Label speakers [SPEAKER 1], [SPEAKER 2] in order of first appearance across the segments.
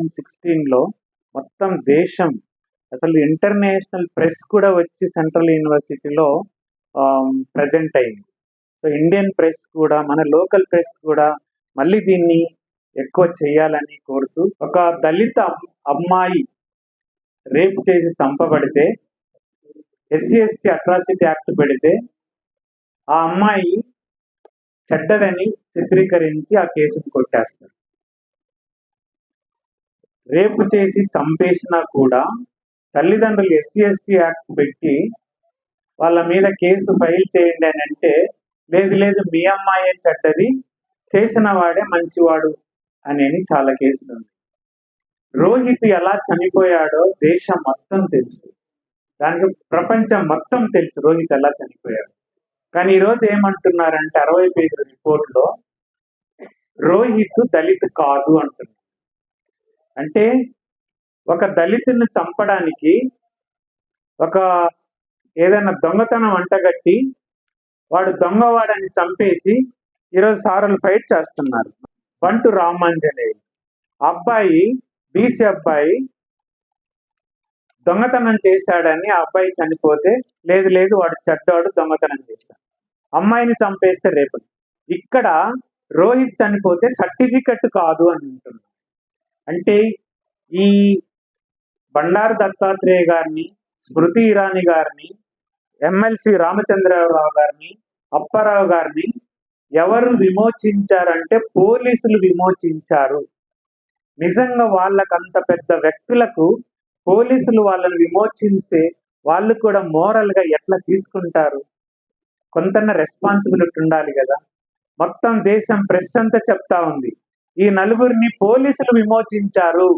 [SPEAKER 1] Sixteen సిక్స్టీన్లో మొత్తం దేశం అసలు ఇంటర్నేషనల్ ప్రెస్ కూడా వచ్చి సెంట్రల్ యూనివర్సిటీలో ప్రజెంట్ అయింది. సో ఇండియన్ ప్రెస్ కూడా మన లోకల్ ప్రెస్ కూడా మళ్ళీ దీన్ని ఎక్కువ చేయాలని కోరుతూ ఒక దళిత అమ్- అమ్మాయి రేప్ చేసి చంపబడితే ఎస్సీ ఎస్టీ అట్రాసిటీ యాక్ట్ పెడితే ఆ అమ్మాయి చెడ్డదని చిత్రీకరించి ఆ కేసును కొట్టేస్తారు రేపు చేసి చంపేసినా కూడా తల్లిదండ్రులు ఎస్సీ ఎస్టీ యాక్ట్ పెట్టి వాళ్ళ మీద కేసు ఫైల్ చేయండి అని అంటే లేదు లేదు మీ అమ్మాయే చెడ్డది చేసిన వాడే మంచివాడు అని అని చాలా కేసులు ఉంది రోహిత్ ఎలా చనిపోయాడో దేశం మొత్తం తెలుసు. దానికి ప్రపంచం మొత్తం తెలుసు రోహిత్ ఎలా చనిపోయాడు. కానీ ఈరోజు ఏమంటున్నారంటే అరవై పేజీల రిపోర్ట్లో రోహిత్ దళిత్ కాదు అంటున్నారు. అంటే ఒక దళితుని చంపడానికి ఒక ఏదైనా దొంగతనం అంటగట్టి వాడు దొంగవాడని చంపేసి ఈరోజు సారులు ఫైట్ చేస్తున్నారు. బంటు రామాంజనేయులు. అబ్బాయి బీసీ అబ్బాయి దొంగతనం చేశాడని ఆ అబ్బాయి చనిపోతే లేదు లేదు వాడు చెడ్డాడు దొంగతనం చేశాడు. అమ్మాయిని చంపేస్తే రేపు. ఇక్కడ రోహిత్ చనిపోతే సర్టిఫికెట్ కాదు అని అంటున్నాడు అంటే ఈ బండారు దత్తాత్రేయ గారిని స్మృతి ఇరానీ గారిని ఎమ్మెల్సీ రామచంద్రరావు గారిని అప్పారావు గారిని ఎవరు విమోచించారంటే పోలీసులు విమోచించారు. నిజంగా వాళ్ళకు అంత పెద్ద వ్యక్తులకు పోలీసులు వాళ్ళని విమోచిస్తే వాళ్ళు కూడా మోరల్గా ఎట్లా తీసుకుంటారు? కొంతన్న రెస్పాన్సిబిలిటీ ఉండాలి కదా. మొత్తం దేశం ప్రెస్ అంతా చెప్తా ఉంది. ఈ నలుగురిని పోలీసులు విమోచించారు.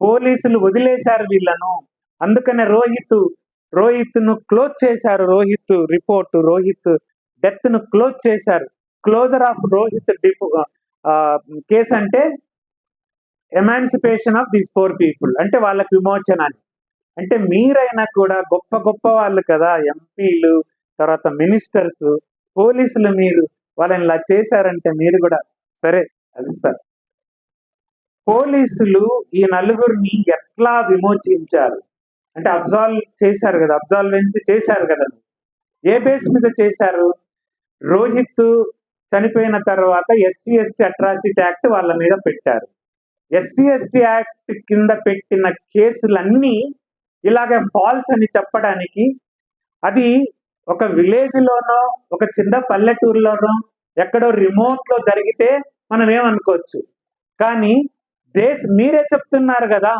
[SPEAKER 1] పోలీసులు వదిలేశారు వీళ్ళను. అందుకనే రోహిత్ రోహిత్ను క్లోజ్ చేశారు. రోహిత్ రిపోర్ట్ రోహిత్ డెత్ను క్లోజ్ చేశారు. క్లోజర్ ఆఫ్ రోహిత్ డిపో కేసు అంటే emancipation of these four people అంటే వాళ్ళకి విమోచన అని. అంటే మీరైనా కూడా గొప్ప గొప్ప వాళ్ళు కదా ఎంపీలు తర్వాత మినిస్టర్స్ పోలీసులు మీరు వాళ్ళని ఇలా చేశారంటే మీరు కూడా సరే అది సార్. పోలీసులు ఈ నలుగురిని ఎట్లా విమోచించారు? అంటే అబ్జాల్వ్ చేశారు కదా అబ్జాల్వెన్సీ చేశారు కదా. ఏ బేస్ మీద చేశారు? రోహిత్ చనిపోయిన తర్వాత ఎస్సీ ఎస్టీ అట్రాసిటీ యాక్ట్ వాళ్ళ మీద పెట్టారు. ఎస్సీ ఎస్టీ యాక్ట్ కింద పెట్టిన కేసులన్నీ ఇలాగే ఫాల్స్ అని చెప్పడానికి అది ఒక విలేజ్ లోనో ఒక చిన్న పల్లెటూరులోనో ఎక్కడో రిమోట్లో జరిగితే మనం ఏమనుకోవచ్చు కానీ దేశ మీరే చెప్తున్నారు కదా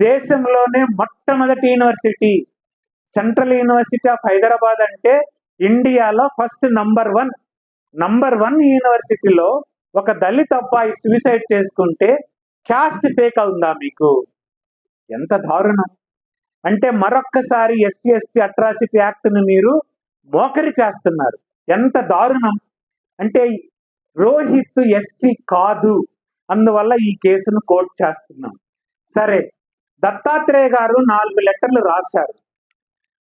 [SPEAKER 1] దేశంలోనే మొట్టమొదటి university central university of Hyderabad అంటే ఇండియాలో first number one. Number one యూనివర్సిటీలో ఒక దళిత అబ్బాయి సూసైడ్ చేసుకుంటే క్యాస్ట్ ఫేక్ అవుందా మీకు? ఎంత దారుణం. అంటే మరొక్కసారి ఎస్సీ ఎస్టీ అట్రాసిటీ యాక్ట్ను మీరు మోకరి చేస్తున్నారు. ఎంత దారుణం. అంటే రోహిత్ ఎస్సీ కాదు. అందువల్ల ఈ కేసును కోర్టు చేస్తున్నాం. సరే దత్తాత్రేయ గారు నాలుగు లెటర్లు రాశారు.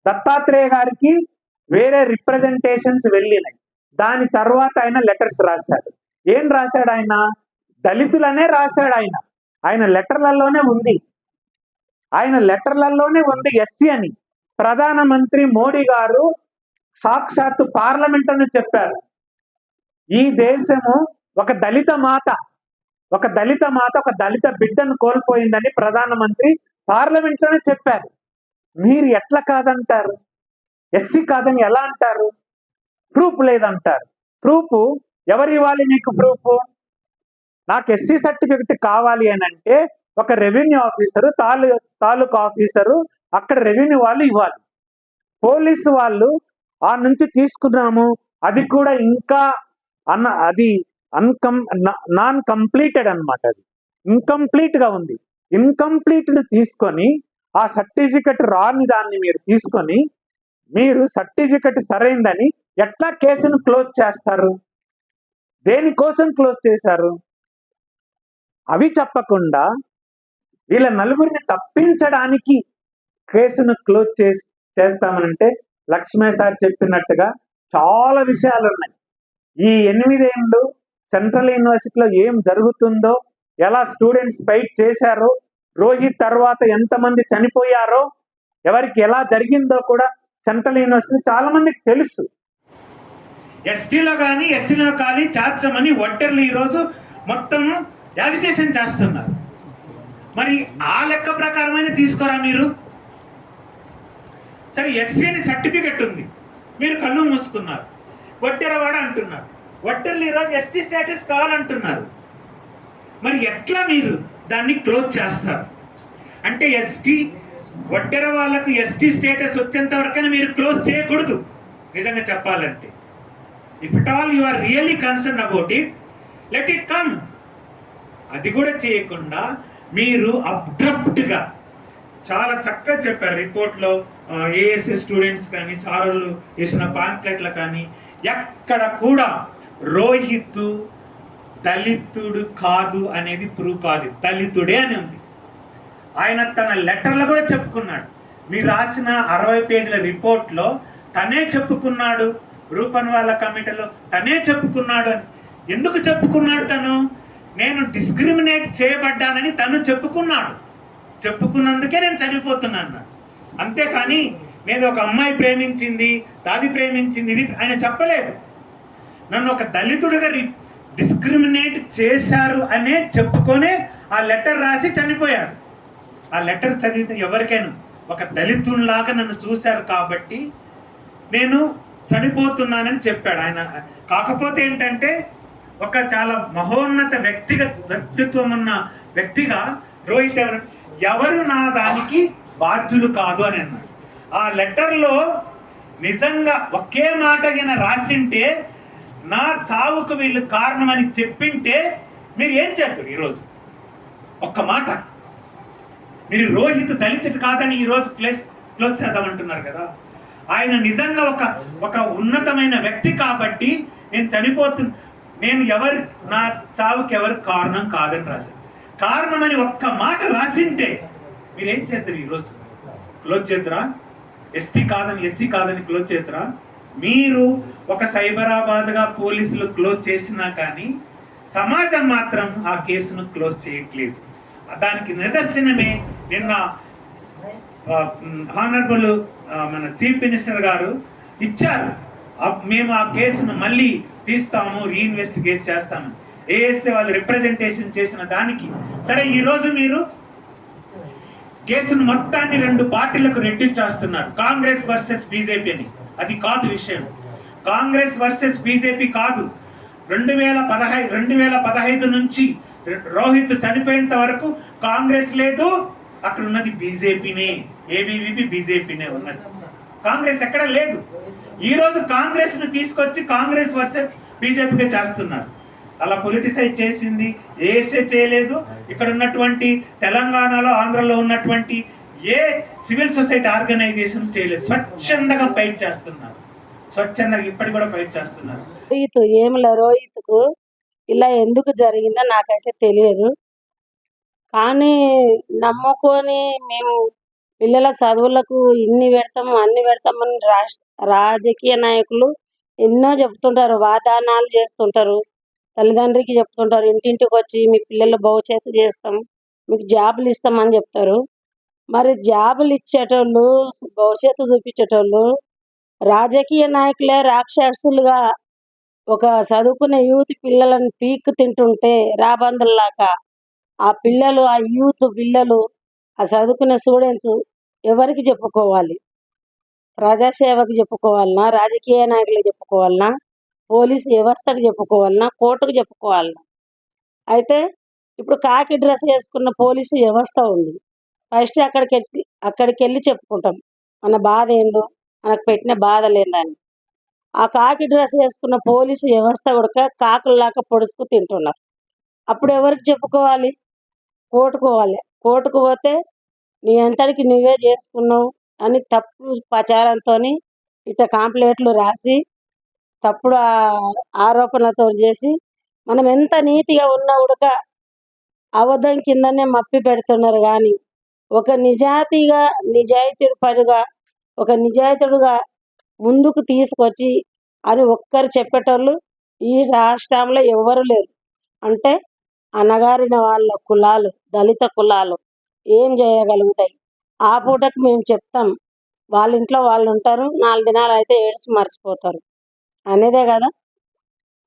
[SPEAKER 1] దత్తాత్రేయ గారికి వేరే రిప్రజెంటేషన్స్ వెళ్ళినాయి. దాని తర్వాత ఆయన లెటర్స్ రాశాడు. ఏం రాశాడు ఆయన? దళితులనే రాశాడు ఆయన. ఆయన లెటర్లలోనే ఉంది. ఆయన లెటర్లలోనే ఉంది ఎస్సీ అని. ప్రధానమంత్రి మోడీ గారు సాక్షాత్తు పార్లమెంట్ అని చెప్పారు. ఈ దేశము ఒక దళిత మాత. ఒక దళిత మాత ఒక దళిత బిడ్డను కోల్పోయిందని ప్రధానమంత్రి పార్లమెంట్లోనే చెప్పారు. మీరు ఎట్లా కాదంటారు? ఎస్సీ కాదని ఎలా అంటారు? ప్రూఫ్ లేదంటారు. ప్రూఫ్ ఎవరు ఇవ్వాలి మీకు ప్రూఫ్? నాకు ఎస్సీ సర్టిఫికెట్ కావాలి అని అంటే ఒక రెవెన్యూ ఆఫీసరు తాలూ తాలూకా ఆఫీసరు అక్కడ రెవెన్యూ వాళ్ళు ఇవ్వాలి. పోలీసు వాళ్ళు ఆ నుంచి తీసుకున్నాము అది కూడా ఇంకా అన్న అది అన్కం నాన్ కంప్లీటెడ్ అనమాట అది. ఇన్కంప్లీట్గా ఉంది. ఇన్కంప్లీట్ని తీసుకొని ఆ సర్టిఫికెట్ రాని దాన్ని మీరు తీసుకొని మీరు సర్టిఫికెట్ సరైందని ఎట్లా కేసును క్లోజ్ చేస్తారు? దేనికోసం క్లోజ్ చేశారు? అవి చెప్పకుండా వీళ్ళ నలుగురిని తప్పించడానికి కేసును క్లోజ్ చేసి చేస్తామనంటే లక్ష్మీ సార్ చెప్పినట్టుగా చాలా విషయాలు ఉన్నాయి ఈ ఎనిమిదేళ్ళు సెంట్రల్ యూనివర్సిటీలో ఏం జరుగుతుందో ఎలా స్టూడెంట్స్ ఫైట్ చేశారో రోహిత్ తర్వాత ఎంతమంది చనిపోయారో ఎవరికి ఎలా జరిగిందో కూడా సెంట్రల్ యూనివర్సిటీ చాలా మందికి తెలుసు. ఎస్టీలో కానీ ఎస్సీలో కానీ చేర్చమని ఒంటర్లు ఈరోజు మొత్తం యాజిటేషన్ చేస్తున్నారు. మరి ఆ లెక్క ప్రకారమైన తీసుకోరా మీరు? సరే ఎస్సీ అని సర్టిఫికెట్ ఉంది. మీరు కళ్ళు మూసుకున్నారు. వడ్డెరవాడ అంటున్నారు. వడ్డెర్లు ఈరోజు ఎస్టీ స్టేటస్ కావాలంటున్నారు. మరి ఎట్లా మీరు దాన్ని క్లోజ్ చేస్తారు? అంటే ఎస్టీ వడ్డెర వాళ్ళకు ఎస్టీ స్టేటస్ వచ్చేంత వరకైనా మీరు క్లోజ్ చేయకూడదు. నిజంగా చెప్పాలంటే. If it all you are really concern about it let it come అది కూడా చేయకుండా మీరు అబ్రప్ట్గా చాలా చక్కగా చెప్పారు రిపోర్ట్లో ఏఎస్ఎస్ స్టూడెంట్స్ కానీ సారులు వేసిన పాంప్లెట్లు కానీ ఎక్కడ కూడా రోహిత్ దళితుడు కాదు అనేది ప్రూవ్ కాదు. దళితుడే అని ఉంది. ఆయన తన లెటర్లో కూడా చెప్పుకున్నాడు. మీరు రాసిన అరవై పేజీల రిపోర్ట్లో తనే చెప్పుకున్నాడు. రూపన్ వాళ్ళ కమిటీలో తనే చెప్పుకున్నాడు అని. ఎందుకు చెప్పుకున్నాడు తను? నేను డిస్క్రిమినేట్ చేయబడ్డానని తను చెప్పుకున్నాడు. చెప్పుకున్నందుకే నేను చనిపోతున్నాను. అంతేకాని నేను ఒక అమ్మాయి ప్రేమించింది దాది ప్రేమించింది ఇది ఆయన చెప్పలేదు. నన్ను ఒక దళితుడిగా డిస్క్రిమినేట్ చేశారు అనే చెప్పుకొనే ఆ లెటర్ రాసి చనిపోయాడు. ఆ లెటర్ చదివితే ఎవరికైనా ఒక దళితుల్లాగా నన్ను చూశారు కాబట్టి నేను చనిపోతున్నానని చెప్పాడు. ఆయన కాకపోతే ఏంటంటే ఒక చాలా మహోన్నత వ్యక్తిగత వ్యక్తిత్వం ఉన్న వ్యక్తిగా రోహిత్ ఎవరు ఎవరు నా దానికి బాధ్యులు కాదు అని అన్నాడు. ఆ లెటర్లో నిజంగా ఒకే మాట ఈయన రాసింటే నా చావుకు వీళ్ళు కారణమని చెప్పింటే మీరు ఏం చేస్తారు ఈరోజు? ఒక్క మాట. మీరు రోహిత్ దళితుడు కాదని ఈరోజు క్లేస్ క్లోజ్ చేద్దామంటున్నారు కదా. ఆయన నిజంగా ఒక ఒక ఉన్నతమైన వ్యక్తి కాబట్టి నేను చనిపోతు నేను ఎవరు నా చావుకి ఎవరు కారణం కాదని రాశాను కారణమని ఒక్క మాట రాసింటే మీరేం చేద్దరు ఈరోజు? క్లోజ్ చేద్దరా? ఎస్టీ కాదని ఎస్సీ కాదని క్లోజ్ చేద్దరా? మీరు ఒక సైబరాబాద్గా పోలీసులు క్లోజ్ చేసినా కానీ సమాజం మాత్రం ఆ కేసును క్లోజ్ చేయట్లేదు. దానికి నిదర్శనమే నిన్న హానర్బుల్ మన చీఫ్ మినిస్టర్ గారు ఇచ్చారు. మేము ఆ కేసును మళ్ళీ తీస్తాము రీఇన్వెస్టిగేట్ చేస్తాము. ఏఎస్ఏ వాళ్ళు రిప్రజెంటేషన్ చేసిన దానికి. సరే ఈరోజు మీరు కేసును మొత్తాన్ని రెండు పార్టీలకు రెడ్యూస్ చేస్తున్నారు. కాంగ్రెస్ వర్సెస్ బీజేపీ అని అది కాదు విషయం. కాంగ్రెస్ వర్సెస్ బీజేపీ కాదు. రెండు వేల పదహై రెండు వేల పదహైదు నుంచి రోహిత్ చనిపోయేంత వరకు కాంగ్రెస్ లేదు. అక్కడ ఉన్నది బీజేపీనే. ఏబీవీపీ బీజేపీనే ఉన్నది. కాంగ్రెస్ ఎక్కడ లేదు. ఈ రోజు తీసుకొచ్చి కాంగ్రెస్ వర్సెస్ బీజేపీగా చేస్తున్నారు. అలా పొలిటిసైజ్ చేసింది ఏసే చేయలేదు. ఇక్కడ ఉన్నటువంటి తెలంగాణలో ఆంధ్రలో ఉన్నటువంటి ఏ సివిల్ సొసైటీ ఆర్గనైజేషన్స్ చేయలేదు. స్వచ్ఛందంగా ఫైట్ చేస్తున్నారు. స్వచ్ఛందంగా ఇప్పటికి కూడా ఫైట్ చేస్తున్నారు.
[SPEAKER 2] రోహిత్ ఏమిలా? రోహిత్కు ఇలా ఎందుకు జరిగిందో నాకైతే తెలియదు. కానీ నమ్ముకొని మేము పిల్లల చదువులకు ఇన్ని పెడతాము అన్ని పెడతామని రాజకీయ నాయకులు ఎన్నో చెప్తుంటారు. వాదానాలు చేస్తుంటారు. తల్లిదండ్రికి చెప్తుంటారు. ఇంటింటికి వచ్చి మీ పిల్లల భవిష్యత్తు చేస్తాం మీకు జాబులు ఇస్తామని చెప్తారు. మరి జాబులు ఇచ్చేటోళ్ళు భవిష్యత్తు చూపించేటోళ్ళు రాజకీయ నాయకులే రాక్షసులుగా ఒక చదువుకునే యూత్ పిల్లలను పీక్ తింటుంటే రాబందుల్లాగా ఆ పిల్లలు ఆ యూత్ పిల్లలు ఆ చదువుకునే స్టూడెంట్స్ ఎవరికి చెప్పుకోవాలి? ప్రజాసేవకు చెప్పుకోవాలన్నా రాజకీయ నాయకులకు చెప్పుకోవాలన్నా పోలీస్ వ్యవస్థకు చెప్పుకోవాలన్నా కోర్టుకు చెప్పుకోవాలన్నా అయితే ఇప్పుడు కాకి డ్రెస్ వేసుకున్న పోలీసు వ్యవస్థ ఉంది. ఫస్ట్ అక్కడికి వెళ్ళి అక్కడికి వెళ్ళి చెప్పుకుంటాం. మన బాధ ఏందో మనకు పెట్టిన బాధలు ఏందని ఆ కాకి డ్రెస్ వేసుకున్న పోలీసు వ్యవస్థ కూడా కాకుల్లాగా పొడుచుకు తింటున్నారు. అప్పుడు ఎవరికి చెప్పుకోవాలి? కోటుకోవాలి కోటుకు పోతే నీ అంతటికి నువ్వే చేసుకున్నావు అని తప్పు ప్రచారంతో ఇట్ట కాంప్లైంట్లు రాసి తప్పుడు ఆ- ఆరోపణలతో చేసి మనం ఎంత నీతిగా ఉన్నా ఉడక అబద్ధం కిందనే మప్పి పెడుతున్నారు కానీ ఒక నిజాయితీగా నిజాయితీ పరుగా ఒక నిజాయితుడుగా ముందుకు తీసుకొచ్చి అని ఒక్కరు చెప్పేటోళ్ళు ఈ రాష్ట్రంలో ఎవరు లేరు. అంటే అనగారిన వాళ్ళ కులాలు దళిత కులాలు ఏం చేయగలుగుతాయి? ఆ పూటకు మేము చెప్తాం. వాళ్ళ ఇంట్లో వాళ్ళు ఉంటారు నాలుగు దినాలు అయితే ఏడ్చి మర్చిపోతారు. అనేదే కదా?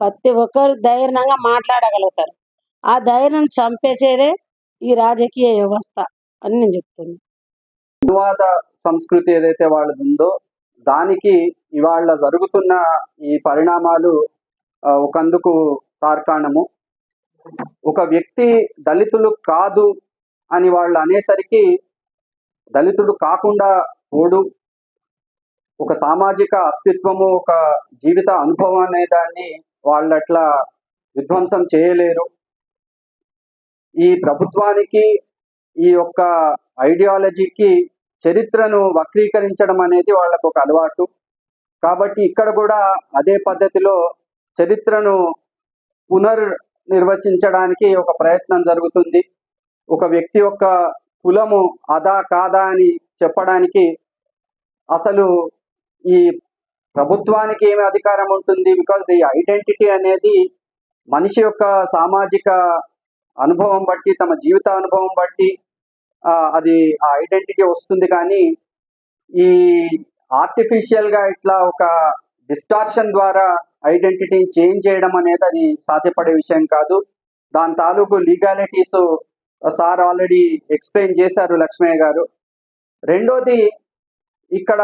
[SPEAKER 2] ప్రతి ఒక్కరు ధైర్యంగా మాట్లాడగలుగుతారు. ఆ ధైర్యం చంపేసేదే ఈ రాజకీయ వ్యవస్థ. అని నేను చెప్తాను
[SPEAKER 3] అనువాద సంస్కృతి ఏదైతే వాళ్ళది ఉందో దానికి ఇవాళ జరుగుతున్న ఈ పరిణామాలు ఒకందుకు తార్కాణము. ఒక వ్యక్తి దళితులు కాదు అని వాళ్ళు అనేసరికి దళితుడు కాకుండా పోడు. ఒక సామాజిక అస్తిత్వము ఒక జీవిత అనుభవం అనే దాన్ని వాళ్ళు అట్లా విధ్వంసం చేయలేరు. ఈ ప్రభుత్వానికి ఈ యొక్క ఐడియాలజీకి చరిత్రను వక్రీకరించడం అనేది వాళ్ళకు ఒక అలవాటు. కాబట్టి ఇక్కడ కూడా అదే పద్ధతిలో చరిత్రను పునర్ నిర్వచించడానికి ఒక ప్రయత్నం జరుగుతుంది. ఒక వ్యక్తి యొక్క కులము అదా కాదా అని చెప్పడానికి అసలు ఈ ప్రభుత్వానికి ఏమి అధికారం ఉంటుంది? బికాస్ ఈ ఐడెంటిటీ అనేది మనిషి యొక్క సామాజిక అనుభవం బట్టి తమ జీవిత అనుభవం బట్టి అది ఆ ఐడెంటిటీ వస్తుంది కానీ ఈ ఆర్టిఫిషియల్గా ఇట్లా ఒక డిస్టార్షన్ ద్వారా ఐడెంటిటీని చేంజ్ చేయడం అనేది అది సాధ్యపడే విషయం కాదు. దాని తాలూకు లీగాలిటీస్ సార్ ఆల్రెడీ ఎక్స్ప్లెయిన్ చేశారు లక్ష్మయ్య గారు. రెండోది ఇక్కడ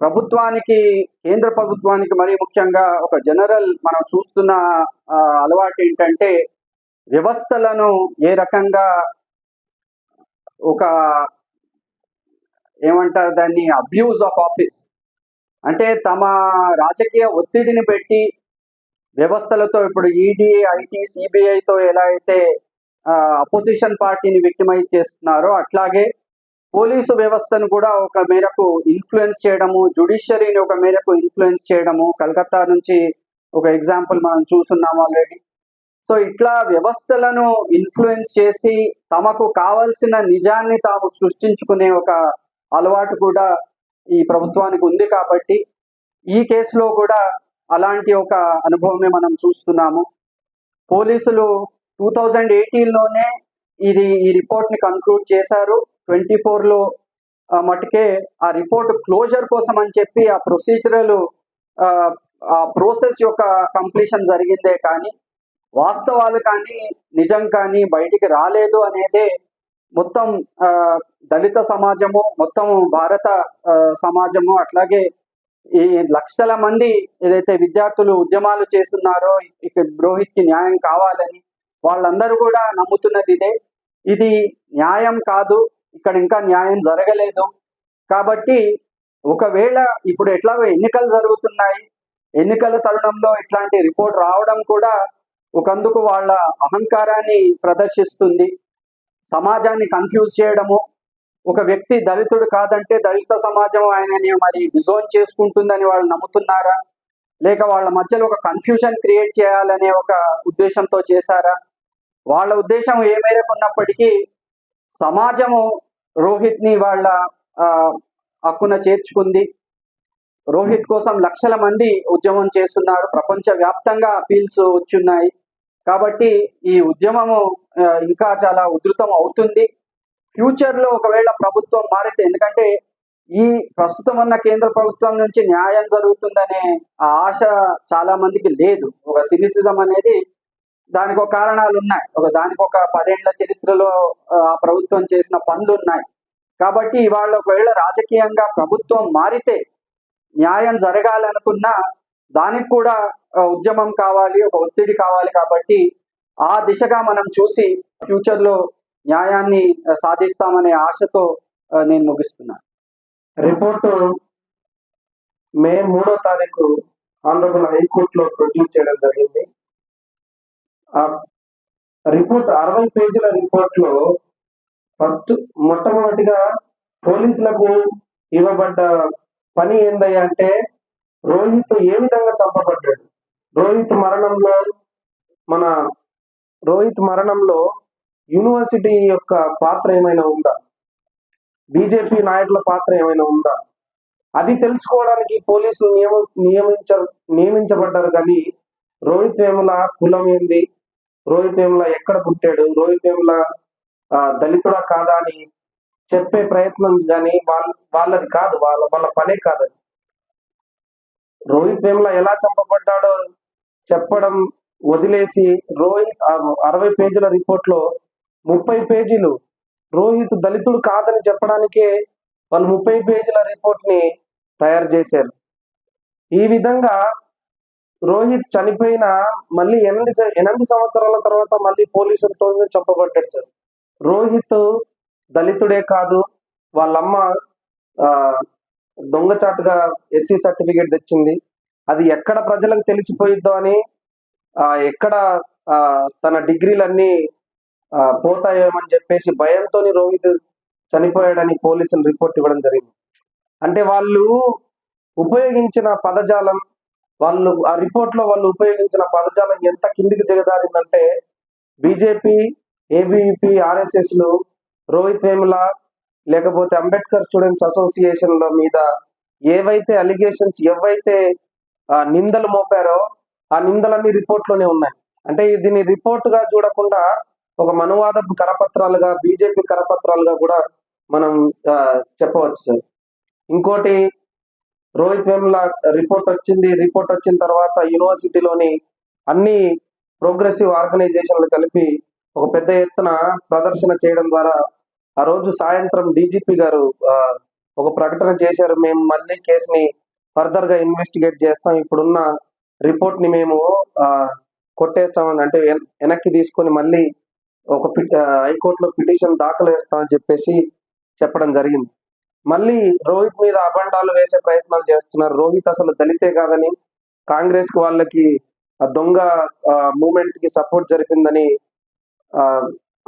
[SPEAKER 3] ప్రభుత్వానికి కేంద్ర ప్రభుత్వానికి మరీ ముఖ్యంగా ఒక జనరల్ మనం చూస్తున్న అలవాటు ఏంటంటే వ్యవస్థలను ఏ రకంగా ఒక ఏమంటారు దాన్ని అబ్యూజ్ ఆఫ్ ఆఫీస్ అంటే తమ రాజకీయ ఒత్తిడిని పెట్టి వ్యవస్థలతో ఇప్పుడు ఈడీ ఐటీ సిబిఐతో ఎలా అయితే అపోజిషన్ పార్టీని విక్టిమైజ్ చేస్తున్నారో అట్లాగే పోలీసు వ్యవస్థను కూడా ఒక మేరకు ఇన్ఫ్లుయెన్స్ చేయడము జుడిషియరీని ఒక మేరకు ఇన్ఫ్లుయెన్స్ చేయడము కలకత్తా నుంచి ఒక ఎగ్జాంపుల్ మనం చూస్తున్నాం ఆల్రెడీ సో ఇట్లా వ్యవస్థలను ఇన్ఫ్లుయెన్స్ చేసి తమకు కావలసిన నిజాన్ని తాము సృష్టించుకునే ఒక అలవాటు కూడా ఈ ప్రభుత్వానికి ఉంది కాబట్టి ఈ కేసులో కూడా అలాంటి ఒక అనుభవమే మనం చూస్తున్నాము. పోలీసులు టూ థౌజండ్ ఎయిటీన్లోనే ఇది ఈ రిపోర్ట్ని కన్క్లూడ్ చేశారు. ట్వంటీ ఫోర్లో మటుకే ఆ రిపోర్ట్ క్లోజర్ కోసం అని చెప్పి ఆ ప్రొసీజరల్ ఆ ప్రోసెస్ యొక్క కంప్లీషన్ జరిగిందే కానీ వాస్తవాలు కానీ నిజం కానీ బయటికి రాలేదు అనేదే మొత్తం ఆ, దళిత సమాజము మొత్తం భారత సమాజము అట్లాగే ఈ లక్షల మంది ఏదైతే విద్యార్థులు ఉద్యమాలు చేస్తున్నారో ఇక్కడ రోహిత్కి న్యాయం కావాలని వాళ్ళందరూ కూడా నమ్ముతున్నది ఇదే. ఇది న్యాయం కాదు ఇక్కడ ఇంకా న్యాయం జరగలేదు. కాబట్టి ఒకవేళ ఇప్పుడు ఎట్లాగో ఎన్నికలు జరుగుతున్నాయి ఎన్నికల తరుణంలో ఇట్లాంటి రిపోర్ట్ రావడం కూడా ఒకందుకు వాళ్ళ అహంకారాన్ని ప్రదర్శిస్తుంది సమాజాన్ని కన్ఫ్యూజ్ చేయడము. ఒక వ్యక్తి దళితుడు కాదంటే దళిత సమాజం ఆయనని మరి డిజోన్ చేసుకుంటుందని వాళ్ళు నమ్ముతున్నారా? లేక వాళ్ళ మధ్యలో ఒక కన్ఫ్యూజన్ క్రియేట్ చేయాలనే ఒక ఉద్దేశంతో చేశారా? వాళ్ళ ఉద్దేశం ఏ మేరకు ఉన్నప్పటికీ సమాజము రోహిత్ని వాళ్ళ హక్కున చేర్చుకుంది. రోహిత్ కోసం లక్షల మంది ఉద్యమం చేస్తున్నారు. ప్రపంచ వ్యాప్తంగా అపీల్స్ వచ్చున్నాయి. కాబట్టి ఈ ఉద్యమము ఇంకా చాలా ఉధృతం అవుతుంది. ఫ్యూచర్లో ఒకవేళ ప్రభుత్వం మారితే ఎందుకంటే ఈ ప్రస్తుతం ఉన్న కేంద్ర ప్రభుత్వం నుంచి న్యాయం జరుగుతుందనే ఆ ఆశ చాలా మందికి లేదు. ఒక సినిసిజం అనేది దానికి ఒక కారణాలు ఉన్నాయి. ఒక దానికి ఒక పదేళ్ళ చరిత్రలో ఆ ఆ ప్రభుత్వం చేసిన పనులు ఉన్నాయి. కాబట్టి ఇవాళ ఒకవేళ రాజకీయంగా ప్రభుత్వం మారితే న్యాయం జరగాలనుకున్నా దానికి కూడా ఉద్యమం కావాలి ఒక ఒత్తిడి కావాలి కాబట్టి ఆ దిశగా మనం చూసి ఫ్యూచర్లో న్యాయాన్ని సాధిస్తామనే ఆశతో నేను ముగిస్తున్నాను
[SPEAKER 4] రిపోర్టు మే మూడో తారీఖు ఆనరబుల్ హైకోర్టులో ప్రొడ్యూస్ చేయడం జరిగింది. ఆ రిపోర్ట్ అరవై పేజీల రిపోర్ట్లో ఫస్ట్ మొట్టమొదటిగా పోలీసులకు ఇవ్వబడ్డ పని ఏందయ్యా అంటే రోహిత్ ఏ విధంగా చంపబడ్డాడు? రోహిత్ మరణంలో మన రోహిత్ మరణంలో యూనివర్సిటీ యొక్క పాత్ర ఏమైనా ఉందా? బీజేపీ నాయకుల పాత్ర ఏమైనా ఉందా? అది తెలుసుకోవడానికి పోలీసులు నియమ నియమించ నియమించబడ్డారు కానీ రోహిత్ వేముల కులం ఏంది? రోహిత్ వేముల ఎక్కడ పుట్టాడు? రోహిత్ వేముల ఆ, దళితుడా కాదా అని చెప్పే ప్రయత్నం కానీ వాళ్ళ వాళ్ళది కాదు. వాళ్ళ వాళ్ళ పనే కాదు రోహిత్ వేముల ఎలా చంపబడ్డాడో చెప్పడం వదిలేసి రోహిత్ అరవై పేజీల రిపోర్ట్లో ముప్పై పేజీలు రోహిత్ దళితుడు కాదని చెప్పడానికే వాళ్ళు ముప్పై పేజీల రిపోర్ట్ని తయారు చేశారు. ఈ విధంగా రోహిత్ చనిపోయిన మళ్ళీ ఎనిమిది ఎనిమిది సంవత్సరాల తర్వాత మళ్ళీ పోలీసులతో చంపబడ్డాడు సార్. రోహిత్ దళితుడే కాదు వాళ్ళమ్మ ఆ, దొంగచాటుగా ఎస్సీ సర్టిఫికేట్ తెచ్చింది. అది ఎక్కడ ప్రజలకు తెలిసిపోయిద్దో అని ఎక్కడ ఆ, తన డిగ్రీలన్నీ ఆ, పోతాయేమని చెప్పేసి భయంతో రోహిత్ చనిపోయాడని పోలీసులు రిపోర్ట్ ఇవ్వడం జరిగింది. అంటే వాళ్ళు ఉపయోగించిన పదజాలం వాళ్ళు ఆ రిపోర్ట్లో వాళ్ళు ఉపయోగించిన పదజాలం ఎంత కిందికి దిగజారిందంటే బీజేపీ ఏబీపీ ఆర్ఎస్ఎస్లు రోహిత్ వేముల లేకపోతే అంబేద్కర్ స్టూడెంట్స్ అసోసియేషన్ల మీద ఏవైతే అలిగేషన్స్ ఏవైతే నిందలు మోపారో ఆ నిందలన్నీ రిపోర్ట్లోనే ఉన్నాయి. అంటే దీన్ని రిపోర్ట్గా చూడకుండా ఒక మనువాద కరపత్రాలుగా బీజేపీ కరపత్రాలుగా కూడా మనం చెప్పవచ్చు సార్. ఇంకోటి రోహిత్ వేముల రిపోర్ట్ వచ్చింది. రిపోర్ట్ వచ్చిన తర్వాత యూనివర్సిటీలోని అన్ని ప్రోగ్రెసివ్ ఆర్గనైజేషన్లు కలిపి ఒక పెద్ద ఎత్తున ప్రదర్శన చేయడం ద్వారా ఆ రోజు సాయంత్రం డీజీపీ గారు ఒక ప్రకటన చేశారు. మేము మళ్ళీ కేసుని ఫర్దర్గా ఇన్వెస్టిగేట్ చేస్తాం. ఇప్పుడున్న రిపోర్ట్ని మేము కొట్టేస్తామని అంటే వెనక్కి తీసుకొని మళ్ళీ ఒక హైకోర్టులో పిటిషన్ దాఖలు వేస్తామని చెప్పేసి చెప్పడం జరిగింది. మళ్ళీ రోహిత్ మీద అబండాలు వేసే ప్రయత్నాలు చేస్తున్నారు. రోహిత్ అసలు దళితే కాదని కాంగ్రెస్ వాళ్ళకి దొంగ మూమెంట్కి సపోర్ట్ జరిపిందని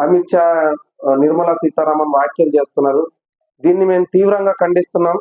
[SPEAKER 4] అమిత్ షా నిర్మలా సీతారామన్ వ్యాఖ్యలు చేస్తున్నారు. దీన్ని మేము తీవ్రంగా ఖండిస్తున్నాం.